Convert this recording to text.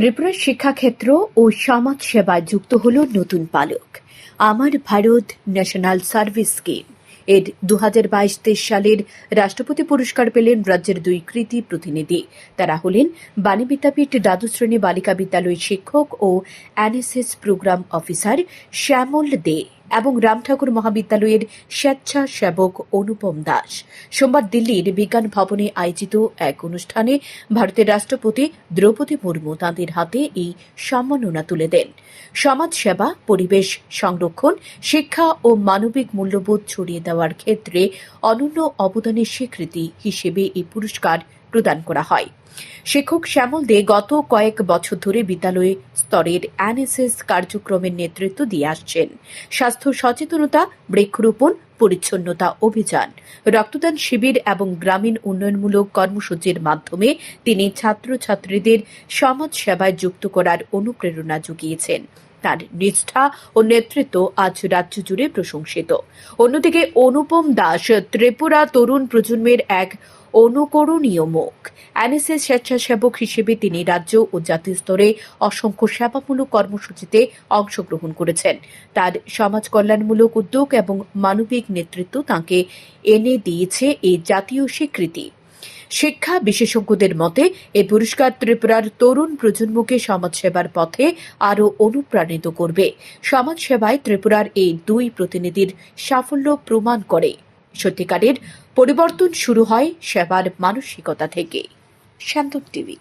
ত্রিপুরার শিক্ষাক্ষেত্র ও সমাজ সেবায় যুক্ত হল নতুন পালক। আমার ভারত ন্যাশনাল সার্ভিস স্কিম। এর দু হাজার বাইশ সালের রাষ্ট্রপতি পুরস্কার পেলেন রাজ্যের দুই কৃতি প্রতিনিধি। তারা হলেন বাণী বিদ্যাপীঠ দ্বাদশ শ্রেণি বালিকা বিদ্যালয়ের শিক্ষক ও NSS programme officer Shyamal De. এবং রামঠাকুর মহাবিদ্যালয়ের স্বেচ্ছাসেবক অনুপম দাস। সোমবার দিল্লির বিজ্ঞান ভবনে আয়োজিত এক অনুষ্ঠানে ভারতের রাষ্ট্রপতি দ্রৌপদী মুর্মু তাঁদের হাতে এই সম্মাননা তুলে দেন। সমাজ সেবা, পরিবেশ সংরক্ষণ, শিক্ষা ও মানবিক মূল্যবোধ ছড়িয়ে দেওয়ার ক্ষেত্রে অনন্য অবদানের স্বীকৃতি হিসেবে এই পুরস্কার প্রদান করা হয়। শিক্ষক শ্যামল দে গত কয়েক বছর ধরে বিদ্যালয় স্তরের এনএসএস কার্যক্রমের নেতৃত্ব দিয়ে আসছেন। স্বাস্থ্য সচেতনতা, বৃক্ষরোপণ, পরিচ্ছন্নতা অভিযান, রক্তদান শিবির এবং গ্রামীণ উন্নয়নমূলক কর্মসূচির মাধ্যমে তিনি ছাত্রছাত্রীদের সমাজ সেবায় যুক্ত করার অনুপ্রেরণা জুগিয়েছেন। তার নিষ্ঠা ও নেতৃত্ব আজ রাজ্য জুড়ে প্রশংসিত। অন্যদিকে অনুপম দাস ত্রিপুরা তরুণ প্রজন্মের এক অনুকরণীয় মুখ। এনএসএস স্বেচ্ছাসেবক হিসেবে তিনি রাজ্য ও জাতীয় স্তরে অসংখ্য সেবামূলক কর্মসূচিতে অংশগ্রহণ করেছেন। তার সমাজ কল্যাণমূলক উদ্যোগ এবং মানবিক নেতৃত্ব তাঁকে এনে দিয়েছে এই জাতীয় স্বীকৃতি। শিক্ষা বিশেষজ্ঞদের মতে এই পুরস্কার ত্রিপুরার তরুণ প্রজন্মকে সমাজসেবার পথে আরও অনুপ্রাণিত করবে। সমাজসেবায় ত্রিপুরার এই দুই প্রতিনিধির সাফল্য প্রমাণ করে। সত্যিকারের পরিবর্তন শুরু হয় সেবার মানসিকতা থেকে। শান্ত টিভি।